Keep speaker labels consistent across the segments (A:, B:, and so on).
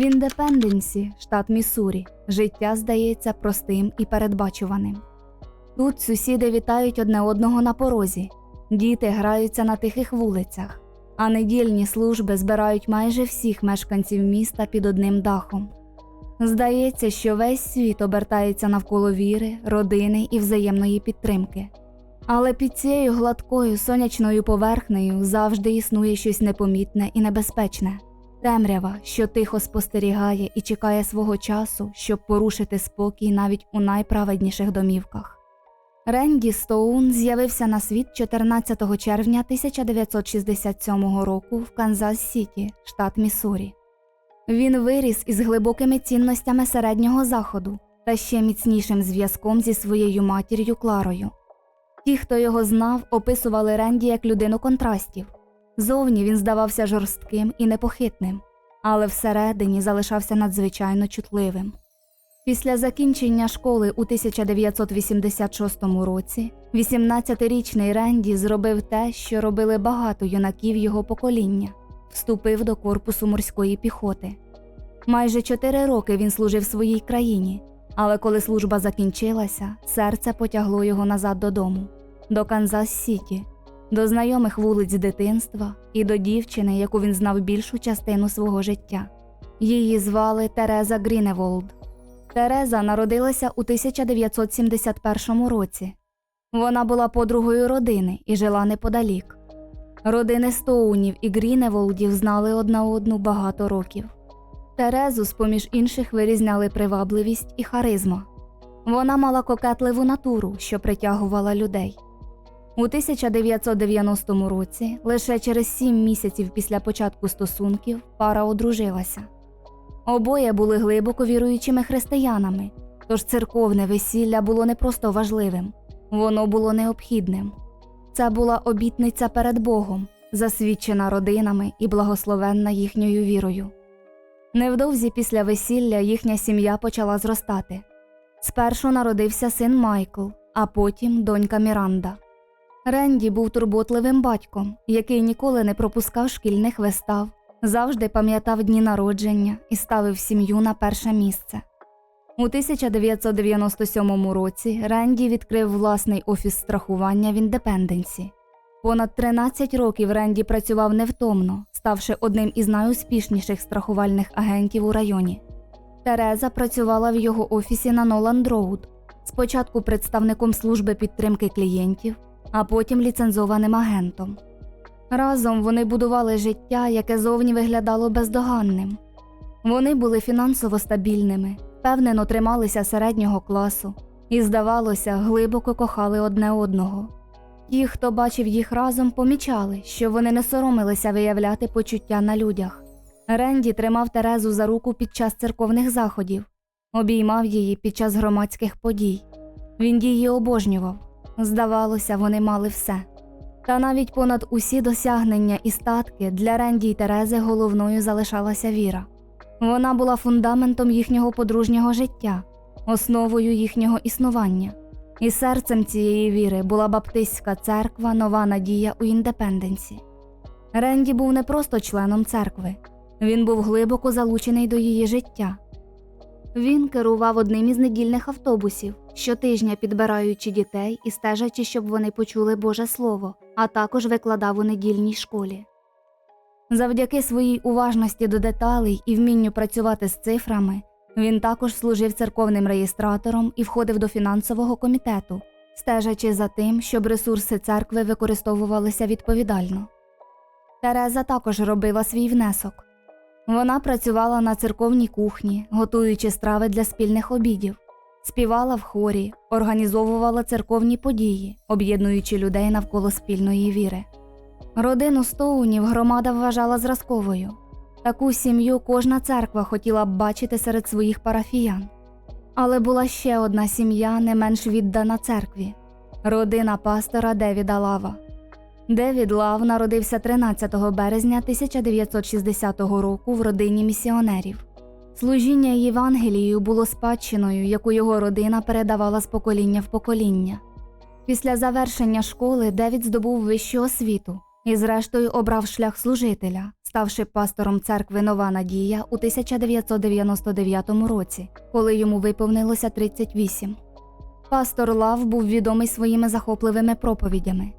A: В Індепенденсі, штат Міссурі, життя здається простим і передбачуваним. Тут сусіди вітають одне одного на порозі, діти граються на тихих вулицях, а недільні служби збирають майже всіх мешканців міста під одним дахом. Здається, що весь світ обертається навколо віри, родини і взаємної підтримки. Але під цією гладкою сонячною поверхнею завжди існує щось непомітне і небезпечне. Темрява, що тихо спостерігає і чекає свого часу, щоб порушити спокій навіть у найправедніших домівках. Ренді Стоун з'явився на світ 14 червня 1967 року в Канзас-Сіті, штат Міссурі. Він виріс із глибокими цінностями середнього заходу та ще міцнішим зв'язком зі своєю матір'ю Кларою. Ті, хто його знав, описували Ренді як людину контрастів. Зовні він здавався жорстким і непохитним, але всередині залишався надзвичайно чутливим. Після закінчення школи у 1986 році 18-річний Ренді зробив те, що робили багато юнаків його покоління вступив до корпусу морської піхоти. Майже чотири роки він служив своїй країні, але коли служба закінчилася, серце потягло його назад додому, до Канзас-Сіті, до знайомих вулиць дитинства і до дівчини, яку він знав більшу частину свого життя. Її звали Тереза Гріневолд. Тереза народилася у 1971 році. Вона була подругою родини і жила неподалік. Родини Стоунів і Гріневолдів знали одна одну багато років. Терезу, з поміж інших, вирізняли привабливість і харизма. Вона мала кокетливу натуру, що притягувала людей. У 1990 році, лише через сім місяців після початку стосунків, пара одружилася. Обоє були глибоко віруючими християнами, тож церковне весілля було не просто важливим, воно було необхідним. Це була обітниця перед Богом, засвідчена родинами і благословенна їхньою вірою. Невдовзі після весілля їхня сім'я почала зростати. Спершу народився син Майкл, а потім донька Міранда. Ренді був турботливим батьком, який ніколи не пропускав шкільних вистав, завжди пам'ятав дні народження і ставив сім'ю на перше місце. У 1997 році Ренді відкрив власний офіс страхування в Індепенденсі. Понад 13 років Ренді працював невтомно, ставши одним із найуспішніших страхувальних агентів у районі. Тереза працювала в його офісі на Ноланд Роуд, спочатку представником служби підтримки клієнтів, а потім ліцензованим агентом. Разом вони будували життя, яке зовні виглядало бездоганним. Вони були фінансово стабільними, впевнено трималися середнього класу і, здавалося, глибоко кохали одне одного. Ті, хто бачив їх разом, помічали, що вони не соромилися виявляти почуття на людях. Ренді тримав Терезу за руку під час церковних заходів, обіймав її під час громадських подій. Він її обожнював. Здавалося, вони мали все. Та навіть понад усі досягнення і статки для Ренді й Терези головною залишалася віра. Вона була фундаментом їхнього подружнього життя, основою їхнього існування. І серцем цієї віри була Баптистська церква Нова Надія у Індепенденсі. Ренді був не просто членом церкви, він був глибоко залучений до її життя. Він керував одним із недільних автобусів, щотижня підбираючи дітей і стежачи, щоб вони почули Боже Слово, а також викладав у недільній школі. Завдяки своїй уважності до деталей і вмінню працювати з цифрами, він також служив церковним реєстратором і входив до фінансового комітету, стежачи за тим, щоб ресурси церкви використовувалися відповідально. Тереза також робила свій внесок. Вона працювала на церковній кухні, готуючи страви для спільних обідів, співала в хорі, організовувала церковні події, об'єднуючи людей навколо спільної віри. Родину Стоунів громада вважала зразковою. Таку сім'ю кожна церква хотіла б бачити серед своїх парафіян. Але була ще одна сім'я, не менш віддана церкві родина пастора Девіда Лава. Девід Лав народився 13 березня 1960 року в родині місіонерів. Служіння Євангелією було спадщиною, яку його родина передавала з покоління в покоління. Після завершення школи Девід здобув вищу освіту і, зрештою, обрав шлях служителя, ставши пастором церкви Нова Надія у 1999 році, коли йому виповнилося 38. Пастор Лав був відомий своїми захопливими проповідями.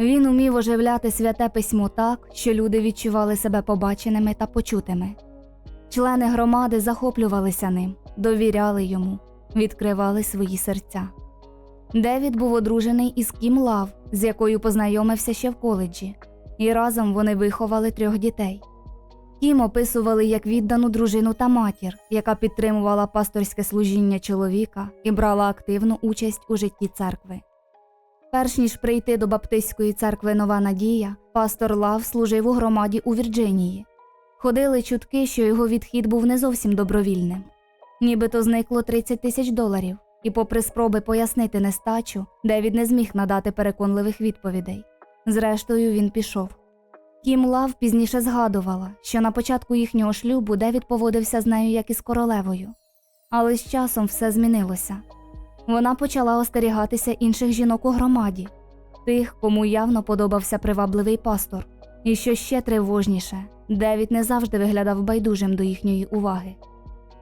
A: Він умів оживляти святе письмо так, що люди відчували себе побаченими та почутими. Члени громади захоплювалися ним, довіряли йому, відкривали свої серця. Девід був одружений із Кім Лав, з якою познайомився ще в коледжі, і разом вони виховали трьох дітей. Кім описували як віддану дружину та матір, яка підтримувала пасторське служіння чоловіка і брала активну участь у житті церкви. Перш ніж прийти до Баптистської церкви Нова Надія, пастор Лав служив у громаді у Вірджинії. Ходили чутки, що його відхід був не зовсім добровільним. Нібито зникло 30 тисяч доларів, і, попри спроби пояснити нестачу, Девід не зміг надати переконливих відповідей. Зрештою, він пішов. Кім Лав пізніше згадувала, що на початку їхнього шлюбу Девід поводився з нею як із королевою. Але з часом все змінилося. Вона почала остерігатися інших жінок у громаді, тих, кому явно подобався привабливий пастор. І що ще тривожніше, Девід не завжди виглядав байдужим до їхньої уваги.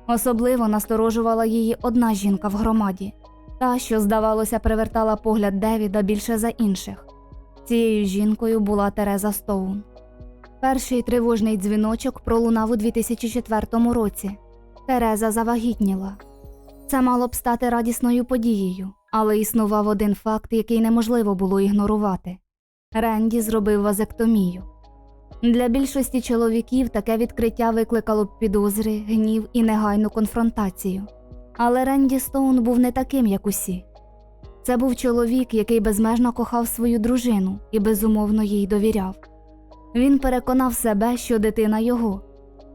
A: Особливо насторожувала її одна жінка в громаді, та, що, здавалося, привертала погляд Девіда більше за інших. Цією жінкою була Тереза Стоун. Перший тривожний дзвіночок пролунав у 2004 році. Тереза завагітніла. Це мало б стати радісною подією, але існував один факт, який неможливо було ігнорувати. Ренді зробив вазектомію. Для більшості чоловіків таке відкриття викликало б підозри, гнів і негайну конфронтацію. Але Ренді Стоун був не таким, як усі. Це був чоловік, який безмежно кохав свою дружину і безумовно їй довіряв. Він переконав себе, що дитина його,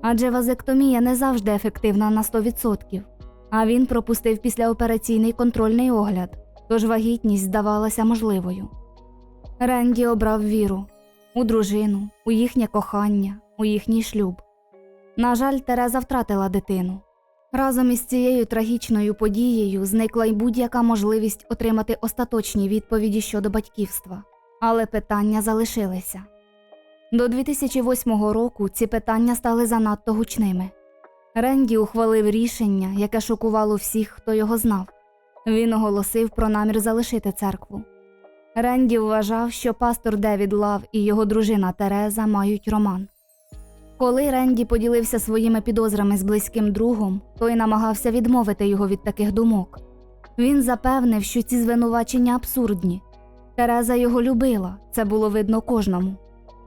A: адже вазектомія не завжди ефективна на 100%, а він пропустив післяопераційний контрольний огляд, тож вагітність здавалася можливою. Ренді обрав віру у дружину, у їхнє кохання, у їхній шлюб. На жаль, Тереза втратила дитину. Разом із цією трагічною подією зникла й будь-яка можливість отримати остаточні відповіді щодо батьківства, але питання залишилися. До 2008 року ці питання стали занадто гучними. Ренді ухвалив рішення, яке шокувало всіх, хто його знав. Він оголосив про намір залишити церкву. Ренді вважав, що пастор Девід Лав і його дружина Тереза мають роман. Коли Ренді поділився своїми підозрами з близьким другом, той намагався відмовити його від таких думок. Він запевнив, що ці звинувачення абсурдні. Тереза його любила, це було видно кожному.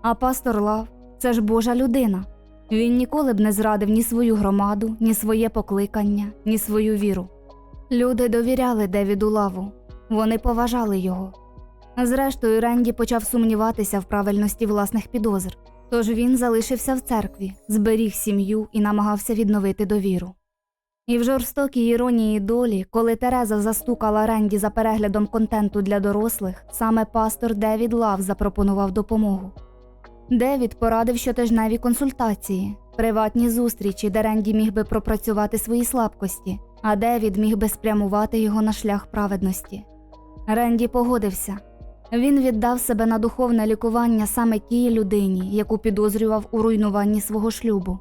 A: А пастор Лав це ж Божа людина. Він ніколи б не зрадив ні свою громаду, ні своє покликання, ні свою віру. Люди довіряли Девіду Лаву, вони поважали його. Зрештою, Ренді почав сумніватися в правильності власних підозр, тож він залишився в церкві, зберіг сім'ю і намагався відновити довіру. І в жорстокій іронії долі, коли Тереза застукала Ренді за переглядом контенту для дорослих, саме пастор Девід Лав запропонував допомогу. Девід порадив щотижневі консультації, приватні зустрічі, де Ренді міг би пропрацювати свої слабкості, а Девід міг би спрямувати його на шлях праведності. Ренді погодився. Він віддав себе на духовне лікування саме тій людині, яку підозрював у руйнуванні свого шлюбу.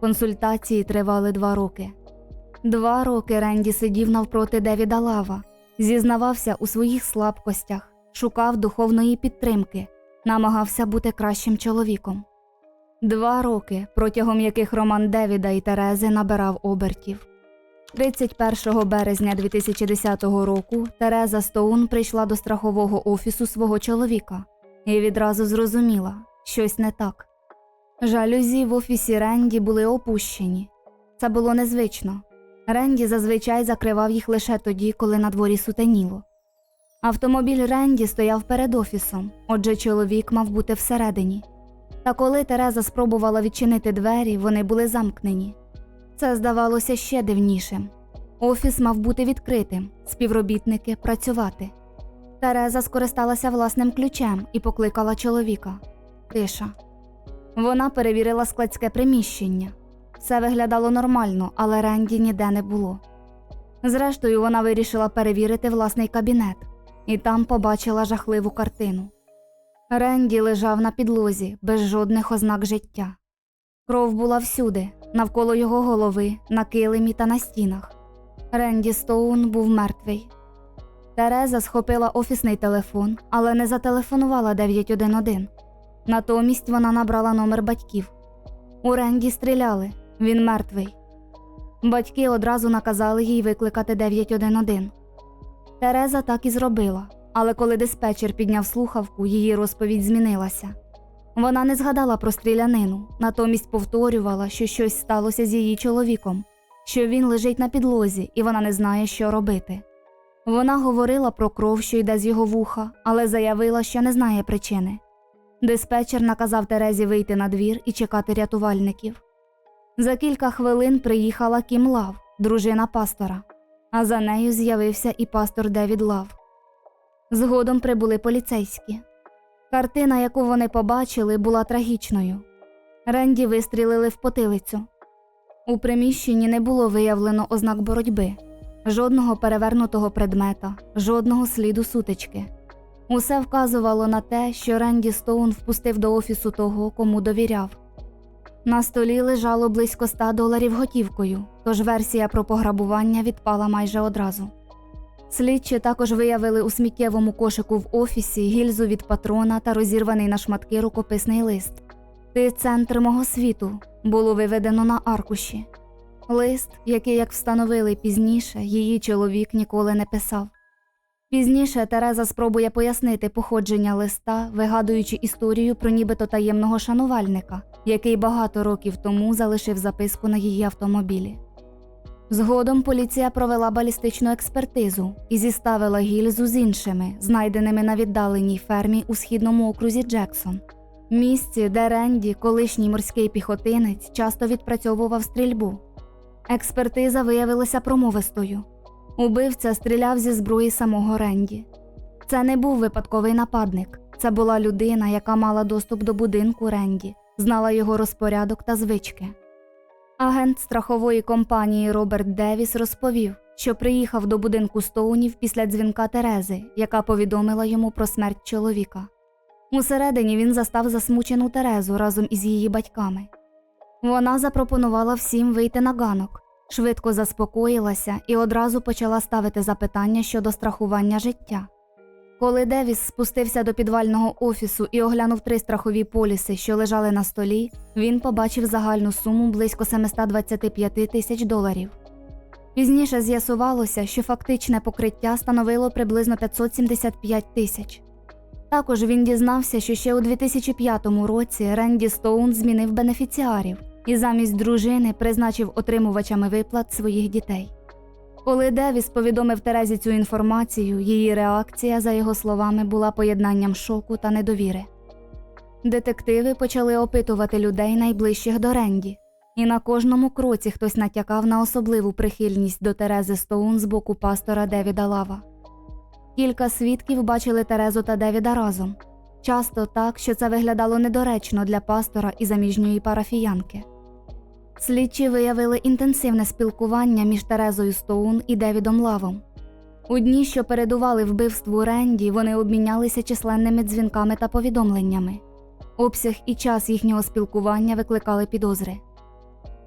A: Консультації тривали два роки. Два роки Ренді сидів навпроти Девіда Лава, зізнавався у своїх слабкостях, шукав духовної підтримки, намагався бути кращим чоловіком. Два роки, протягом яких роман Девіда і Терези набирав обертів. 31 березня 2010 року Тереза Стоун прийшла до страхового офісу свого чоловіка і відразу зрозуміла, щось не так. Жалюзі в офісі Ренді були опущені. Це було незвично. Ренді зазвичай закривав їх лише тоді, коли на дворі сутеніло. Автомобіль Ренді стояв перед офісом, отже, чоловік мав бути всередині. Та коли Тереза спробувала відчинити двері, вони були замкнені. Це здавалося ще дивнішим. Офіс мав бути відкритим, співробітники працювати. Тереза скористалася власним ключем і покликала чоловіка. Тиша. Вона перевірила складське приміщення. Все виглядало нормально, але Ренді ніде не було. Зрештою, вона вирішила перевірити власний кабінет і там побачила жахливу картину. Ренді лежав на підлозі без жодних ознак життя. Кров була всюди, навколо його голови, на килимі та на стінах. Ренді Стоун був мертвий. Тереза схопила офісний телефон, але не зателефонувала 911. Натомість вона набрала номер батьків. У Ренді стріляли, він мертвий. Батьки одразу наказали їй викликати 911. Тереза так і зробила, але коли диспетчер підняв слухавку, її розповідь змінилася. Вона не згадала про стрілянину, натомість повторювала, що щось сталося з її чоловіком, що він лежить на підлозі і вона не знає, що робити. Вона говорила про кров, що йде з його вуха, але заявила, що не знає причини. Диспетчер наказав Терезі вийти на двір і чекати рятувальників. За кілька хвилин приїхала Кім Лав, дружина пастора, а за нею з'явився і пастор Девід Лав. Згодом прибули поліцейські. Картина, яку вони побачили, була трагічною. Ренді вистрілили в потилицю. У приміщенні не було виявлено ознак боротьби, жодного перевернутого предмета, жодного сліду сутички. Усе вказувало на те, що Ренді Стоун впустив до офісу того, кому довіряв. На столі лежало близько 100 доларів готівкою, тож версія про пограбування відпала майже одразу. Слідчі також виявили у сміттєвому кошику в офісі гільзу від патрона та розірваний на шматки рукописний лист. Ти центр мого світу було виведено на аркуші. Лист, який, як встановили пізніше, її чоловік ніколи не писав. Пізніше Тереза спробує пояснити походження листа, вигадуючи історію про нібито таємного шанувальника, який багато років тому залишив записку на її автомобілі. Згодом поліція провела балістичну експертизу і зіставила гільзу з іншими, знайденими на віддаленій фермі у східному окрузі Джексон, місці, де Ренді, колишній морський піхотинець, часто відпрацьовував стрільбу. Експертиза виявилася промовистою. Убивця стріляв зі зброї самого Ренді. Це не був випадковий нападник, це була людина, яка мала доступ до будинку Ренді, знала його розпорядок та звички. Агент страхової компанії Роберт Девіс розповів, що приїхав до будинку Стоунів після дзвінка Терези, яка повідомила йому про смерть чоловіка. Усередині він застав засмучену Терезу разом із її батьками. Вона запропонувала всім вийти на ганок, швидко заспокоїлася і одразу почала ставити запитання щодо страхування життя. Коли Девіс спустився до підвального офісу і оглянув три страхові поліси, що лежали на столі, він побачив загальну суму близько 725 тисяч доларів. Пізніше з'ясувалося, що фактичне покриття становило приблизно 575 тисяч. Також він дізнався, що ще у 2005 році Ренді Стоун змінив бенефіціарів і замість дружини призначив отримувачами виплат своїх дітей. Коли Девіс повідомив Терезі цю інформацію, її реакція, за його словами, була поєднанням шоку та недовіри. Детективи почали опитувати людей найближчих до Ренді, і на кожному кроці хтось натякав на особливу прихильність до Терези Стоун з боку пастора Девіда Лава. Кілька свідків бачили Терезу та Девіда разом, часто так, що це виглядало недоречно для пастора і заміжньої парафіянки. Слідчі виявили інтенсивне спілкування між Терезою Стоун і Девідом Лавом. У дні, що передували вбивству Ренді, вони обмінялися численними дзвінками та повідомленнями. Обсяг і час їхнього спілкування викликали підозри.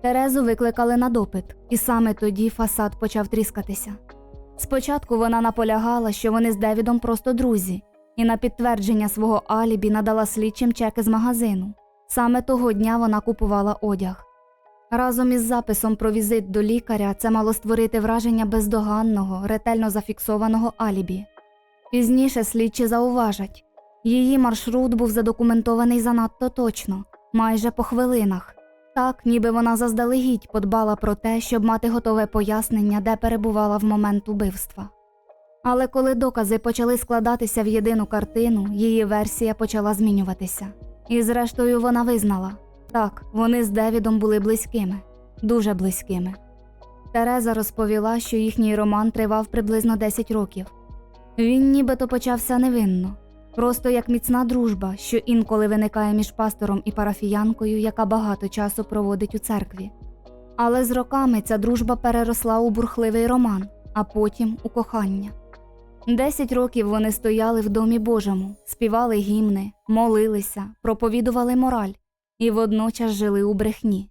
A: Терезу викликали на допит, і саме тоді фасад почав тріскатися. Спочатку вона наполягала, що вони з Девідом просто друзі, і на підтвердження свого алібі надала слідчим чеки з магазину. Саме того дня вона купувала одяг. Разом із записом про візит до лікаря це мало створити враження бездоганного, ретельно зафіксованого алібі. Пізніше слідчі зауважать, її маршрут був задокументований занадто точно, майже по хвилинах, так ніби вона заздалегідь подбала про те, щоб мати готове пояснення, де перебувала в момент убивства. Але коли докази почали складатися в єдину картину, її версія почала змінюватися. І зрештою вона визнала. Так, вони з Девідом були близькими, дуже близькими. Тереза розповіла, що їхній роман тривав приблизно 10 років. Він нібито почався невинно, просто як міцна дружба, що інколи виникає між пастором і парафіянкою, яка багато часу проводить у церкві. Але з роками ця дружба переросла у бурхливий роман, а потім у кохання. Десять років вони стояли в домі Божому, співали гімни, молилися, проповідували мораль і водночас жили у брехні.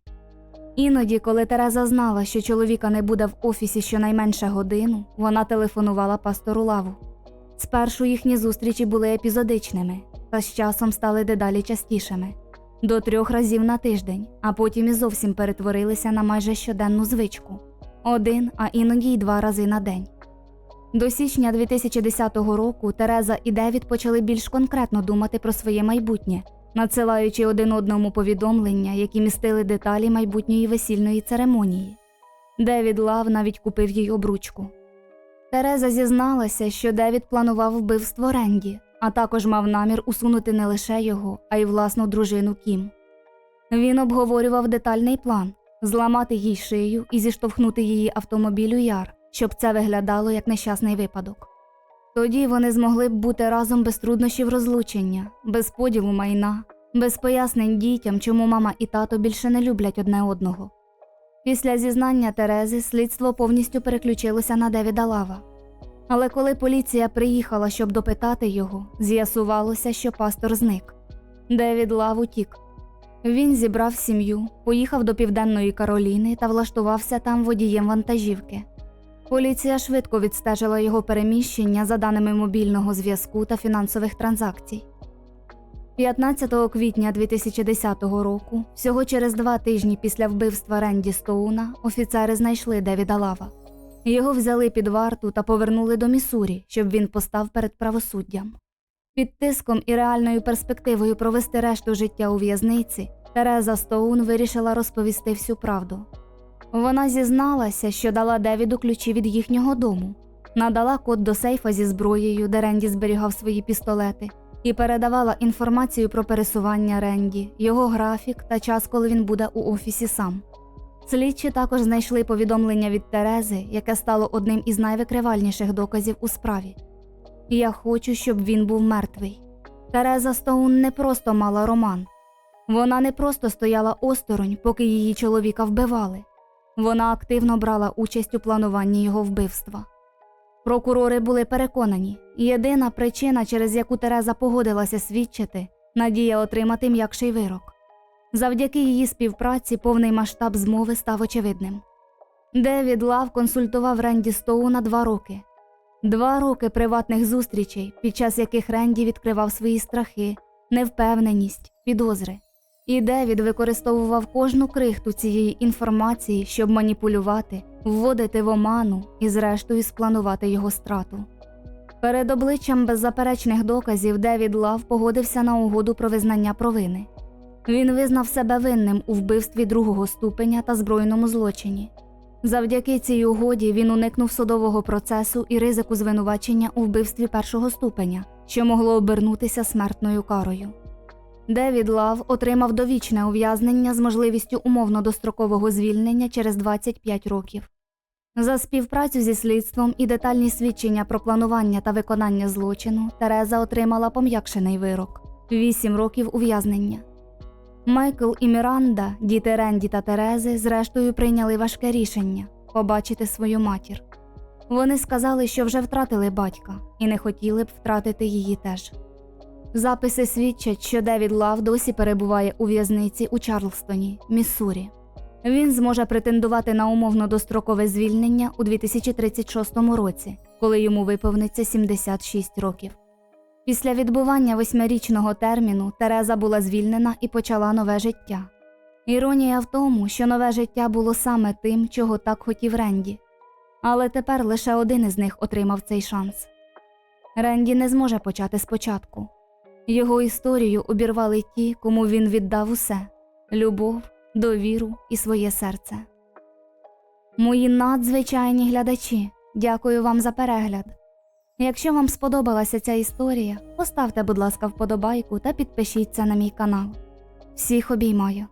A: Іноді, коли Тереза знала, що чоловіка не буде в офісі щонайменше годину, вона телефонувала пастору лаву. Спершу їхні зустрічі були епізодичними, та з часом стали дедалі частішими до трьох разів на тиждень, а потім і зовсім перетворилися на майже щоденну звичку один, а іноді й два рази на день. До січня 2010 року Тереза і Девід почали більш конкретно думати про своє майбутнє, надсилаючи один одному повідомлення, які містили деталі майбутньої весільної церемонії. Девід Лав навіть купив їй обручку. Тереза зізналася, що Девід планував вбивство Ренді, а також мав намір усунути не лише його, а й власну дружину Кім. Він обговорював детальний план зламати їй шию і зіштовхнути її автомобіль у яр, щоб це виглядало як нещасний випадок. Тоді вони змогли б бути разом без труднощів розлучення, без поділу майна, без пояснень дітям, чому мама і тато більше не люблять одне одного. Після зізнання Терези слідство повністю переключилося на Девіда Лава. Але коли поліція приїхала, щоб допитати його, з'ясувалося, що пастор зник. Девід Лав утік. Він зібрав сім'ю, поїхав до Південної Кароліни та влаштувався там водієм вантажівки. Поліція швидко відстежила його переміщення за даними мобільного зв'язку та фінансових транзакцій. 15 квітня 2010 року, всього через два тижні після вбивства Ренді Стоуна, офіцери знайшли Девіда Лава. Його взяли під варту та повернули до Міссурі, щоб він постав перед правосуддям. Під тиском і реальною перспективою провести решту життя у в'язниці, Тереза Стоун вирішила розповісти всю правду. Вона зізналася, що дала Девіду ключі від їхнього дому, надала код до сейфа зі зброєю, де Ренді зберігав свої пістолети, і передавала інформацію про пересування Ренді, його графік та час, коли він буде у офісі сам. Слідчі також знайшли повідомлення від Терези, яке стало одним із найвикривальніших доказів у справі. Я хочу, щоб він був мертвий. Тереза Стоун не просто мала роман. Вона не просто стояла осторонь, поки її чоловіка вбивали. Вона активно брала участь у плануванні його вбивства. Прокурори були переконані, єдина причина, через яку Тереза погодилася свідчити, надія отримати м'якший вирок. Завдяки її співпраці повний масштаб змови став очевидним. Девід Лав консультував Ренді Стоуна два роки. Два роки приватних зустрічей, під час яких Ренді відкривав свої страхи, невпевненість, підозри. І Девід використовував кожну крихту цієї інформації, щоб маніпулювати, вводити в оману і, зрештою, спланувати його страту. Перед обличчям беззаперечних доказів Девід Лав погодився на угоду про визнання провини. Він визнав себе винним у вбивстві другого ступеня та збройному злочині. Завдяки цій угоді він уникнув судового процесу і ризику звинувачення у вбивстві першого ступеня, що могло обернутися смертною карою. Девід Лав отримав довічне ув'язнення з можливістю умовно дострокового звільнення через 25 років. За співпрацю зі слідством і детальні свідчення про планування та виконання злочину Тереза отримала пом'якшений вирок 8 років ув'язнення. Майкл і Міранда, діти Ренді та Терези, зрештою прийняли важке рішення побачити свою матір. Вони сказали, що вже втратили батька і не хотіли б втратити її теж. Записи свідчать, що Девід Лав досі перебуває у в'язниці у Чарлстоні, Міссурі. Він зможе претендувати на умовно дострокове звільнення у 2036 році, коли йому виповниться 76 років. Після відбування восьмирічного терміну Тереза була звільнена і почала нове життя. Іронія в тому, що нове життя було саме тим, чого так хотів Ренді. Але тепер лише один із них отримав цей шанс. Ренді не зможе почати спочатку. Його історію обірвали ті, кому він віддав усе любов, довіру і своє серце. Мої надзвичайні глядачі, дякую вам за перегляд. Якщо вам сподобалася ця історія, поставте, будь ласка, вподобайку та підпишіться на мій канал. Всіх обіймаю.